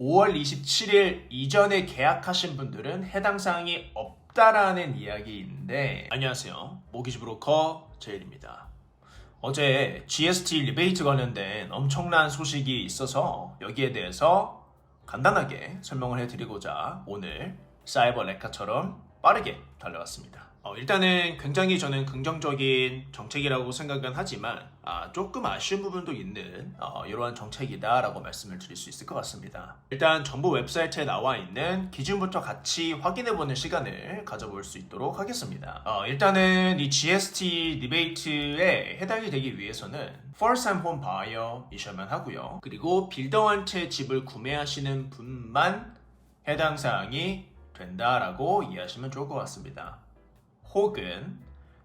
5월 27일 이전에 계약하신 분들은 해당 사항이 없다라는 이야기인데 안녕하세요. 모기지 브로커 제일입니다. 어제 GST 리베이트 관련된 엄청난 소식이 있어서 여기에 대해서 간단하게 설명을 해드리고자 오늘 사이버 레카처럼 빠르게 달려왔습니다. 어, 일단은 굉장히 저는 긍정적인 정책이라고 생각은 하지만 아, 조금 아쉬운 부분도 있는 어, 이러한 정책이다라고 말씀을 드릴 수 있을 것 같습니다. 일단 정부 웹사이트에 나와 있는 기준부터 같이 확인해보는 시간을 가져볼 수 있도록 하겠습니다. 어, 일단은 이 GST 리베이트에 해당이 되기 위해서는 First Time Home Buyer이셔야만 하고요. 그리고 빌더한테 집을 구매하시는 분만 해당 사항이 된다라고 이해하시면 좋을 것 같습니다. 혹은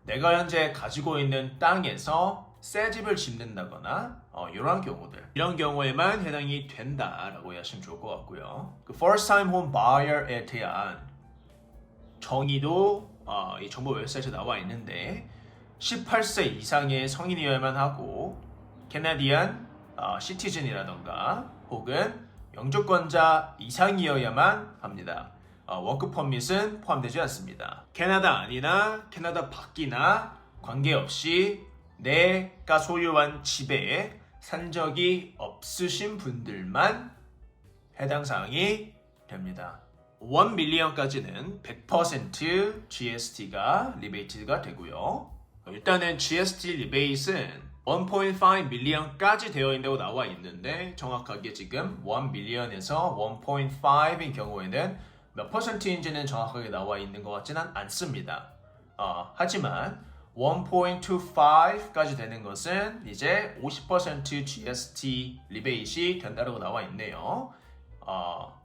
내가 현재 가지고 있는 땅에서 새 집을 짓는다거나 어, 이러한 경우들 이런 경우에만 해당이 된다라고 이해하시면 좋을 것 같고요. 그 first time home buyer에 대한 정의도 어, 이 정부 웹사이트에 나와 있는데 18세 이상의 성인이어야만 하고 캐나디안 어, 시티즌이라던가 혹은 영주권자 이상이어야만 합니다. 어, 워크 퍼밋은 포함되지 않습니다. 캐나다 안이나 캐나다 밖이나 관계없이 내가 소유한 집에 산 적이 없으신 분들만 해당 사항이 됩니다. 1 밀리언까지는 100% GST가 리베이트가 되고요. 일단은 GST 리베이트는 1.5 밀리언까지 되어 있다고 나와 있는데 정확하게 지금 1 밀리언에서 1.5인 경우에는 몇 퍼센트인지는 정확하게 나와 있는 것 같지는 않습니다. 어, 하지만 1.25까지 되는 것은 이제 50% GST 리베이시 된다고 나와 있네요. 어,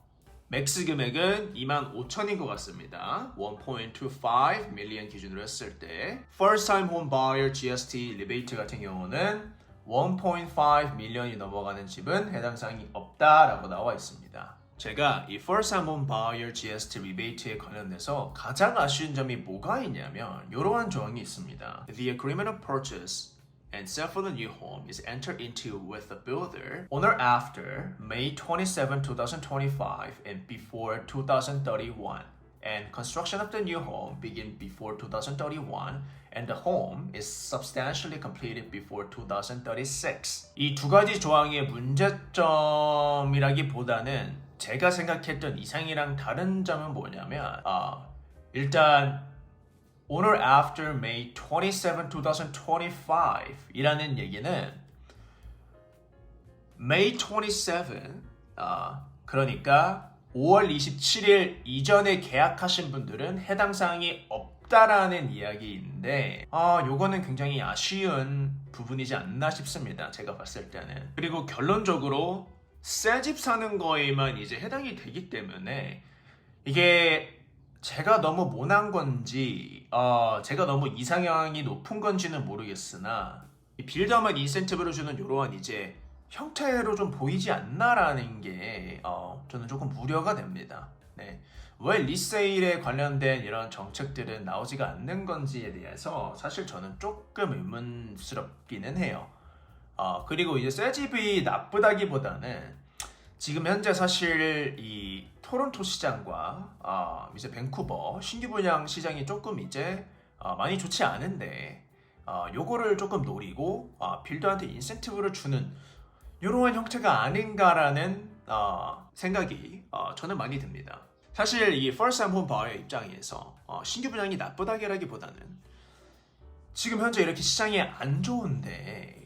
맥스 금액은 2만 5천인 것 같습니다. 1.25 밀리언 기준으로 했을 때 First Time Home Buyer GST 리베이트 같은 경우는 1.5 밀리언이 넘어가는 집은 해당 사항이 없다라고 나와 있습니다. 제가 이 First Time Buyer GST 리베이트에 관련돼서 가장 아쉬운 점이 뭐가 있냐면 이러한 조항이 있습니다. The agreement of purchase and sale for the new home is entered into with the builder on or after May 27, 2025 and before 2031 and construction of the new home begin before 2031 and the home is substantially completed before 2036. 이 두 가지 조항의 문제점이라기보다는 제가 생각했던 이상이랑 다른 점은 뭐냐면 아, 일단 or after May 27, 2025 이라는 얘기는 May 27, 아, 그러니까 5월 27일 이전에 계약하신 분들은 해당 사항이 없다라는 이야기인데, 아, 요거는 굉장히 아쉬운 부분이지 않나 싶습니다. 제가 봤을 때는. 그리고 결론적으로 새 집 사는 거에만 이제 해당이 되기 때문에 이게 제가 너무 모난 건지, 어, 제가 너무 이상향이 높은 건지는 모르겠으나, 이 빌더만 인센티브를 주는 이러한 이제 형태로 좀 보이지 않나라는 게, 어, 저는 조금 우려가 됩니다. 네. 왜 리세일에 관련된 이런 정책들은 나오지가 않는 건지에 대해서 사실 저는 조금 의문스럽기는 해요. 어, 그리고 이제 새 집이 나쁘다기보다는 지금 현재 사실 이 토론토 시장과 어, 이제 밴쿠버 신규 분양 시장이 조금 이제 어, 많이 좋지 않은데 어, 요거를 조금 노리고 어, 빌더한테 인센티브를 주는 이러한 형태가 아닌가라는 어, 생각이 어, 저는 많이 듭니다. 사실 이 Time Home Buyer 입장에서 어, 신규 분양이 나쁘다기라기보다는 지금 현재 이렇게 시장이 안 좋은데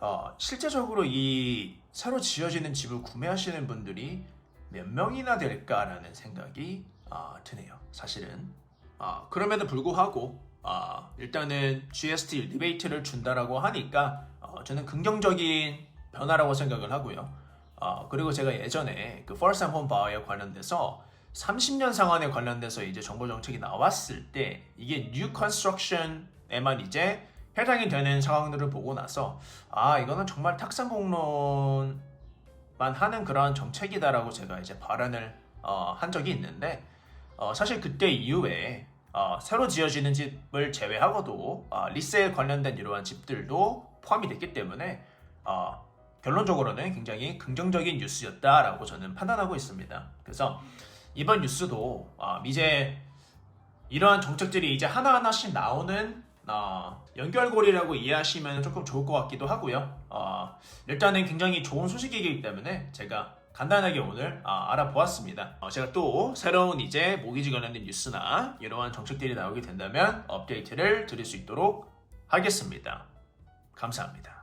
어, 실제적으로 이 새로 지어지는 집을 구매하시는 분들이 몇 명이나 될까라는 생각이 어, 드네요. 사실은 어, 그럼에도 불구하고 어, 일단은 GST 리베이트를 준다라고 하니까 어, 저는 긍정적인 변화라고 생각을 하고요. 어, 그리고 제가 예전에 그 First Time Home Buyer에 관련돼서 30년 상환에 관련돼서 이제 정부 정책이 나왔을 때 이게 New Construction에만 이제 해당이 되는 상황들을 보고 나서 아 이거는 정말 탁상 공론만 하는 그러한 정책이다라고 제가 이제 발언을 어, 한 적이 있는데 어, 사실 그때 이후에 어, 새로 지어지는 집을 제외하고도 어, 리세에 관련된 이러한 집들도 포함이 됐기 때문에 어, 결론적으로는 굉장히 긍정적인 뉴스였다라고 저는 판단하고 있습니다. 그래서 이번 뉴스도 아, 이제 이러한 정책들이 이제 하나하나씩 나오는 어, 연결고리라고 이해하시면 조금 좋을 것 같기도 하고요. 어, 일단은 굉장히 좋은 소식이기 때문에 제가 간단하게 오늘 아, 알아보았습니다. 어, 제가 또 새로운 이제 모기지 관련된 뉴스나 이러한 정책들이 나오게 된다면 업데이트를 드릴 수 있도록 하겠습니다. 감사합니다.